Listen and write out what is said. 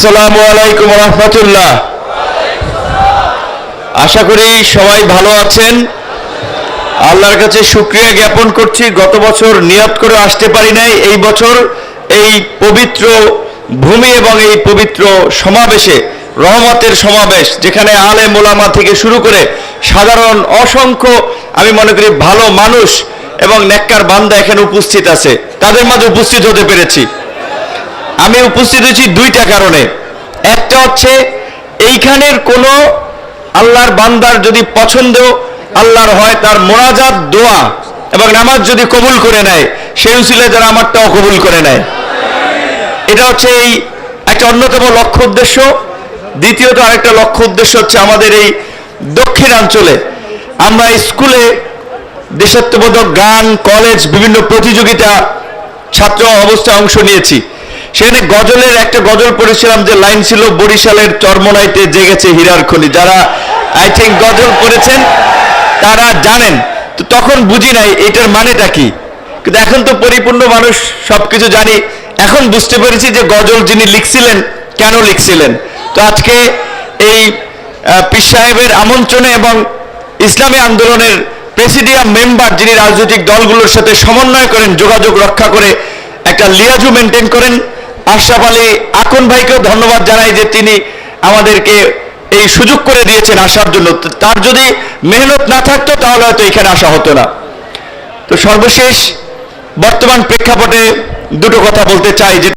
আসসালামু আলাইকুম রহমতুল্লাহ। আশা করি সবাই ভালো আছেন। আল্লাহর কাছে শুক্রিয়া জ্ঞাপন করছি, গত বছর নিয়ত করে আসতে পারি নাই, এই বছর এই পবিত্র ভূমি এবং এই পবিত্র সমাবেশে, রহমতের সমাবেশ, যেখানে আলে মোলামা থেকে শুরু করে সাধারণ অসংখ্য, আমি মনে করি ভালো মানুষ এবং নেককার বান্দা এখানে উপস্থিত আছে। তাদের মাঝে উপস্থিত হতে পেরেছি। আমি উপস্থিত হয়েছি দুইটা কারণে। একটা হচ্ছে, এইখানের কোন আল্লাহর বান্দার যদি পছন্দ, আল্লাহর হয় তার মোনাজাত, দোয়া এবং নামাজ যদি কবুল করে নেয়, সেই উচিলে যারা আমারটাও কবুল করে নেয়। এটা হচ্ছে এই একটা অন্যতম লক্ষ্য উদ্দেশ্য। দ্বিতীয়ত আরেকটা লক্ষ্য উদ্দেশ্য হচ্ছে আমাদের এই দক্ষিণাঞ্চলে। আমরা স্কুলে দেশাত্মবোধক গান, কলেজ, বিভিন্ন প্রতিযোগিতা, ছাত্র অবস্থায় অংশ নিয়েছি। সেখানে গজলের একটা গজল পড়েছিলাম যে লাইন ছিল, বরিশালের চরমনাইতে জেগেছে হীরার খনি। যারা আই থিঙ্ক গজল পড়েছেন, তারা জানেন। তো তখন বুঝি নাই, এটার মানেটা কি? কিন্তু এখন তো পরিপূর্ণ মানুষ সবকিছু জানি। এখন বুঝতে পেরেছি যে গজল যিনি লিখছিলেন, কেন লিখছিলেন? তো আজকে এই পীর সাহেবের আমন্ত্রণে এবং ইসলামী আন্দোলনের প্রেসিডিয়াম মেম্বার যিনি রাজনৈতিক দলগুলোর সাথে সমন্বয় করেন, যোগাযোগ রক্ষা করে একটা লিয়াজু মেনটেন করেন আশরাফ আলী আকন ভাইকেও ধন্যবাদ জানাই যে তিনি আমাদেরকে এই সুযোগ করে দিয়েছেন আসার জন্য। তার যদি মেহনত না থাকতো, তাহলে হয়তো এখানে আসা হতো না। তো সর্বশেষ বর্তমান প্রেক্ষাপটে দুটো কথা বলতে চাই যে